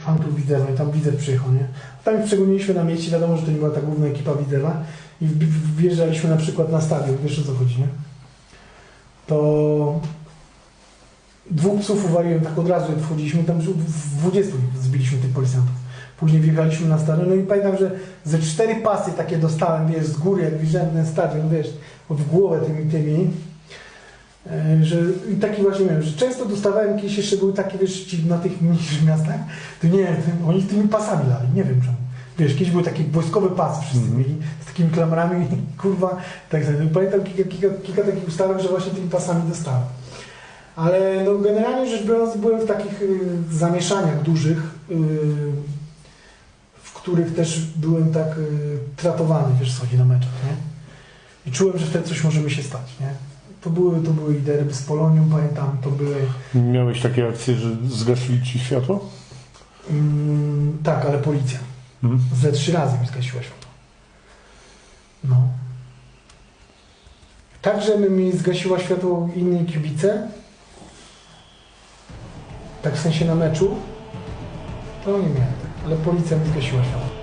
fantów Widzewa i tam Widzew przyjechał, nie? Tam ich przegoniliśmy na mieście, wiadomo, że to nie była ta główna ekipa Widzewa i wjeżdżaliśmy na przykład na stadion, wiesz o co chodzi, nie? To dwóch psów uwaliłem tak od razu, jak wchodziliśmy, tam w w 20 zbiliśmy tych policjantów. Później wjechaliśmy na stadion, no i pamiętam, że ze cztery pasy takie dostałem, wiesz, z góry, jak widziałem ten stadion, wiesz, w głowę tymi, tymi, że i taki właśnie miałem, że często dostawałem jakieś jeszcze były takie, wiesz, ci na tych mniejszych miastach, to nie wiem, oni tymi pasami lali, nie wiem czemu. Wiesz, kiedyś były takie wojskowe pasy wszyscy Mhm. mieli, z takimi klamrami, kurwa, tak dalej. Pamiętam kilka, kilka, kilka takich ustawek, że właśnie tymi pasami dostałem. Ale no, generalnie rzecz biorąc, byłem w takich y, zamieszaniach dużych, y, w których też byłem tak y, tratowany, wiesz, chodzi na meczach, nie? I czułem, że wtedy coś może mi się stać, nie? To były, to były i derby z Polonią, pamiętam, to były... Miałeś takie akcje, że zgasili ci światło? Mm, tak, ale policja. Mhm. Ze trzy razy mi zgasiła światło. No. Tak, żeby mi zgasiła światło innej kibice, tak w sensie na meczu, to nie miałem. Ale policja mi zgasiła światło.